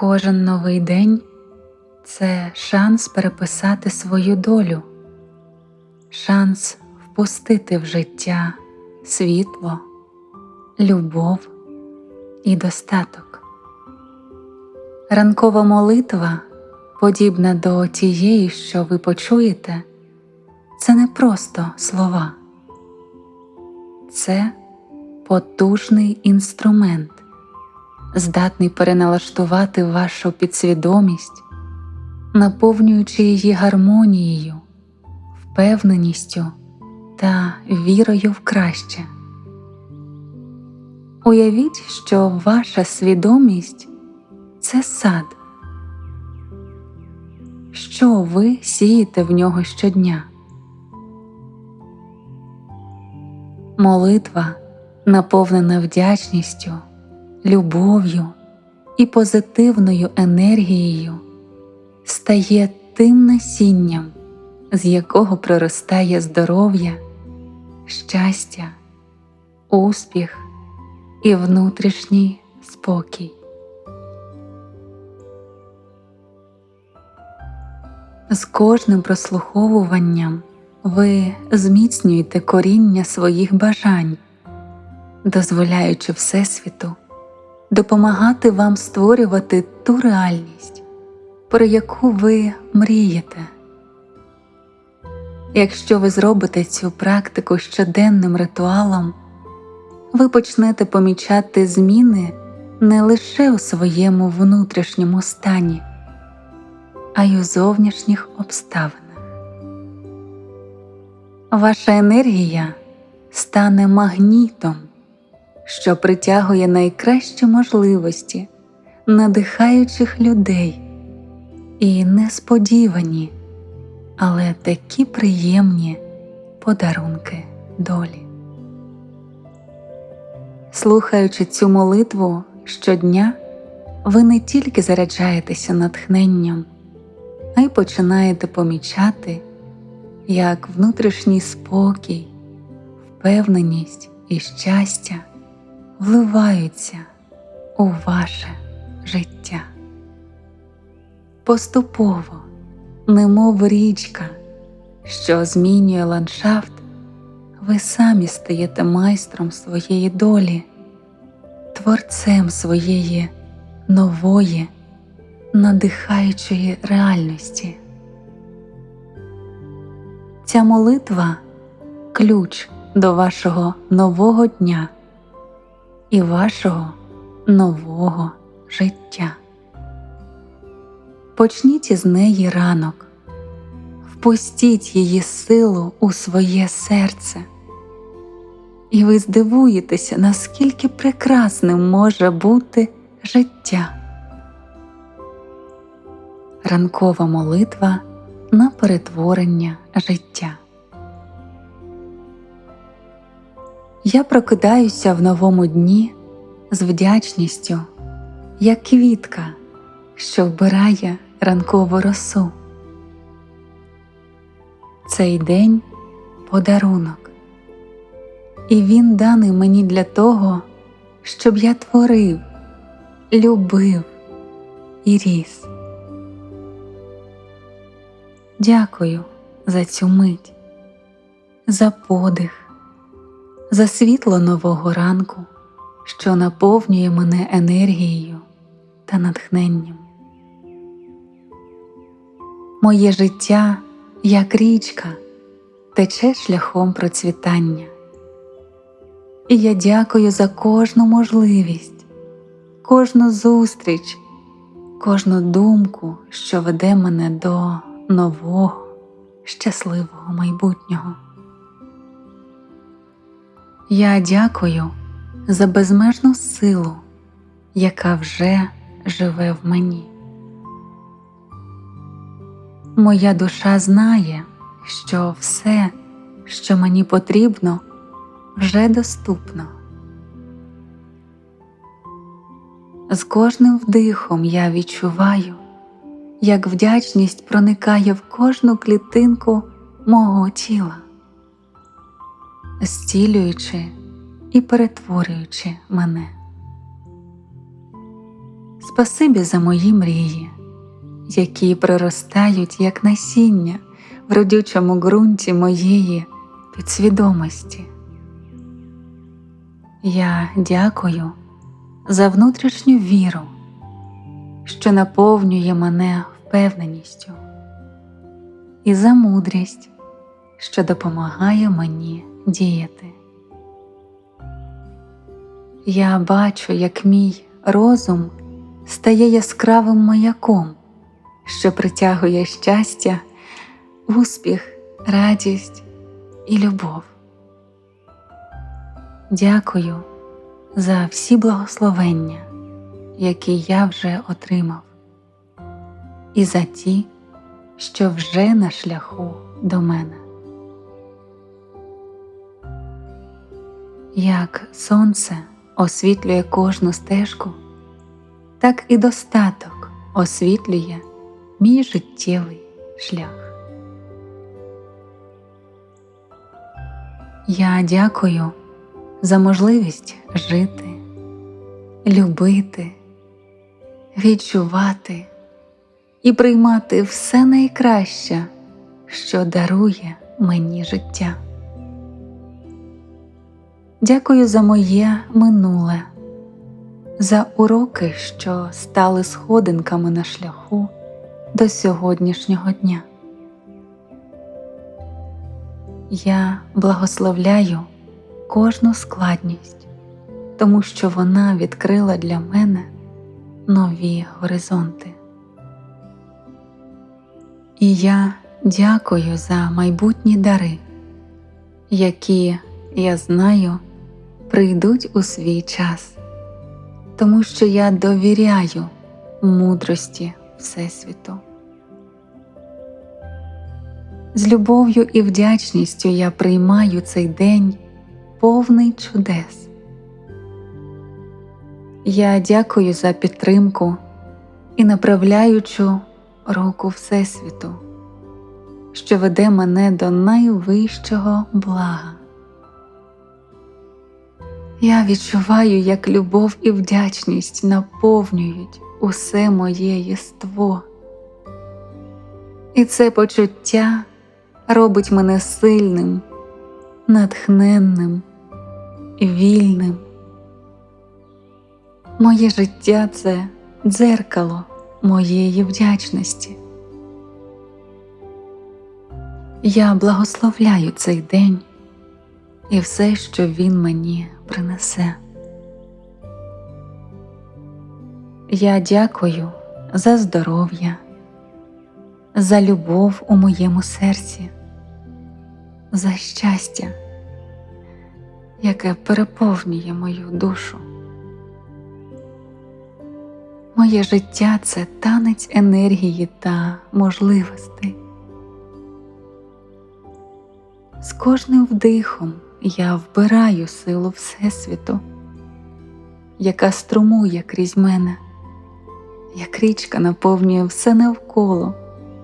Кожен новий день це шанс переписати свою долю, шанс впустити в життя світло, любов і достаток. Ранкова молитва, подібна до тієї, що ви почуєте, це не просто слова, це потужний інструмент, здатний переналаштувати вашу підсвідомість, наповнюючи її гармонією, впевненістю та вірою в краще. Уявіть, що ваша свідомість це сад, що ви сієте в нього щодня. Молитва, наповнена вдячністю, любов'ю і позитивною енергією, стає тим насінням, з якого проростає здоров'я, щастя, успіх і внутрішній спокій. З кожним прослуховуванням ви зміцнюєте коріння своїх бажань, дозволяючи Всесвіту допомагати вам створювати ту реальність, про яку ви мрієте. Якщо ви зробите цю практику щоденним ритуалом, ви почнете помічати зміни не лише у своєму внутрішньому стані, а й у зовнішніх обставинах. Ваша енергія стане магнітом, що притягує найкращі можливості, надихаючих людей і несподівані, але такі приємні подарунки долі. Слухаючи цю молитву щодня, ви не тільки заряджаєтеся натхненням, а й починаєте помічати, як внутрішній спокій, впевненість і щастя вливаються у ваше життя. Поступово, немов річка, що змінює ландшафт, ви самі стаєте майстром своєї долі, творцем своєї нової, надихаючої реальності. Ця молитва ключ до вашого нового дня і вашого нового життя. Почніть із неї ранок, впустіть її силу у своє серце, і ви здивуєтеся, наскільки прекрасним може бути життя. Ранкова молитва на перетворення життя. Я прокидаюся в новому дні з вдячністю, як квітка, що вбирає ранкову росу. Цей день подарунок, і він даний мені для того, щоб я творив, любив і ріс. Дякую за цю мить, за подих, за світло нового ранку, що наповнює мене енергією та натхненням. Моє життя, як річка, тече шляхом процвітання, і я дякую за кожну можливість, кожну зустріч, кожну думку, що веде мене до нового, щасливого майбутнього. Я дякую за безмежну силу, яка вже живе в мені. Моя душа знає, що все, що мені потрібно, вже доступно. З кожним вдихом я відчуваю, як вдячність проникає в кожну клітинку мого тіла, зцілюючи і перетворюючи мене. Спасибі за мої мрії, які проростають як насіння в родючому ґрунті моєї підсвідомості. Я дякую за внутрішню віру, що наповнює мене впевненістю, і за мудрість, що допомагає мені діяти. Я бачу, як мій розум стає яскравим маяком, що притягує щастя, успіх, радість і любов. Дякую за всі благословення, які я вже отримав, і за ті, що вже на шляху до мене. Як сонце освітлює кожну стежку, так і достаток освітлює мій життєвий шлях. Я дякую за можливість жити, любити, відчувати і приймати все найкраще, що дарує мені життя. Дякую за моє минуле, за уроки, що стали сходинками на шляху до сьогоднішнього дня. Я благословляю кожну складність, тому що вона відкрила для мене нові горизонти. І я дякую за майбутні дари, які я знаю прийдуть у свій час, тому що я довіряю мудрості Всесвіту. З любов'ю і вдячністю я приймаю цей день повний чудес. Я дякую за підтримку і направляючу руку Всесвіту, що веде мене до найвищого блага. Я відчуваю, як любов і вдячність наповнюють усе моє єство. І це почуття робить мене сильним, натхненним, вільним. Моє життя це дзеркало моєї вдячності. Я благословляю цей день і все, що він мені принесе. Я дякую за здоров'я, за любов у моєму серці, за щастя, яке переповнює мою душу. Моє життя це танець енергії та можливостей. З кожним вдихом я вбираю силу Всесвіту, яка струмує крізь мене, як річка наповнює все навколо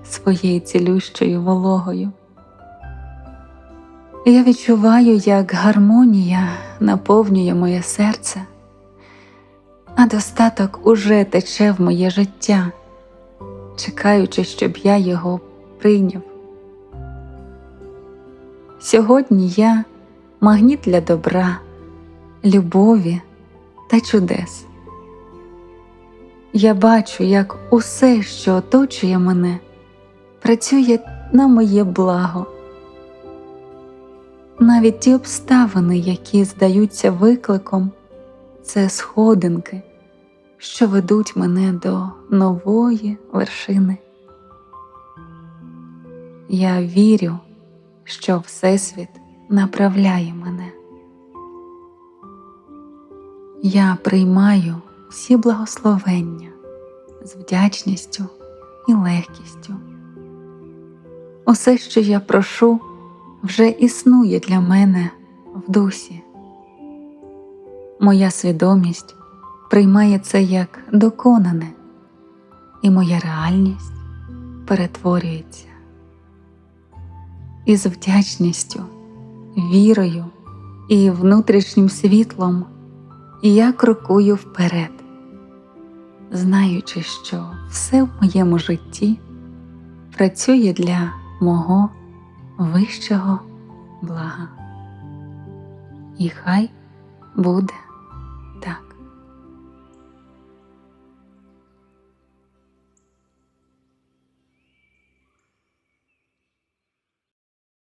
своєю цілющою вологою. Я відчуваю, як гармонія наповнює моє серце, а достаток уже тече в моє життя, чекаючи, щоб я його прийняв. Сьогодні я магніт для добра, любові та чудес. Я бачу, як усе, що оточує мене, працює на моє благо. Навіть ті обставини, які здаються викликом, це сходинки, що ведуть мене до нової вершини. Я вірю, що Всесвіт направляє мене. Я приймаю всі благословення з вдячністю і легкістю. Усе, що я прошу, вже існує для мене в дусі. Моя свідомість приймає це як доконане, і моя реальність перетворюється. І з вдячністю вірою і внутрішнім світлом я крокую вперед, знаючи, що все в моєму житті працює для мого вищого блага. І хай буде.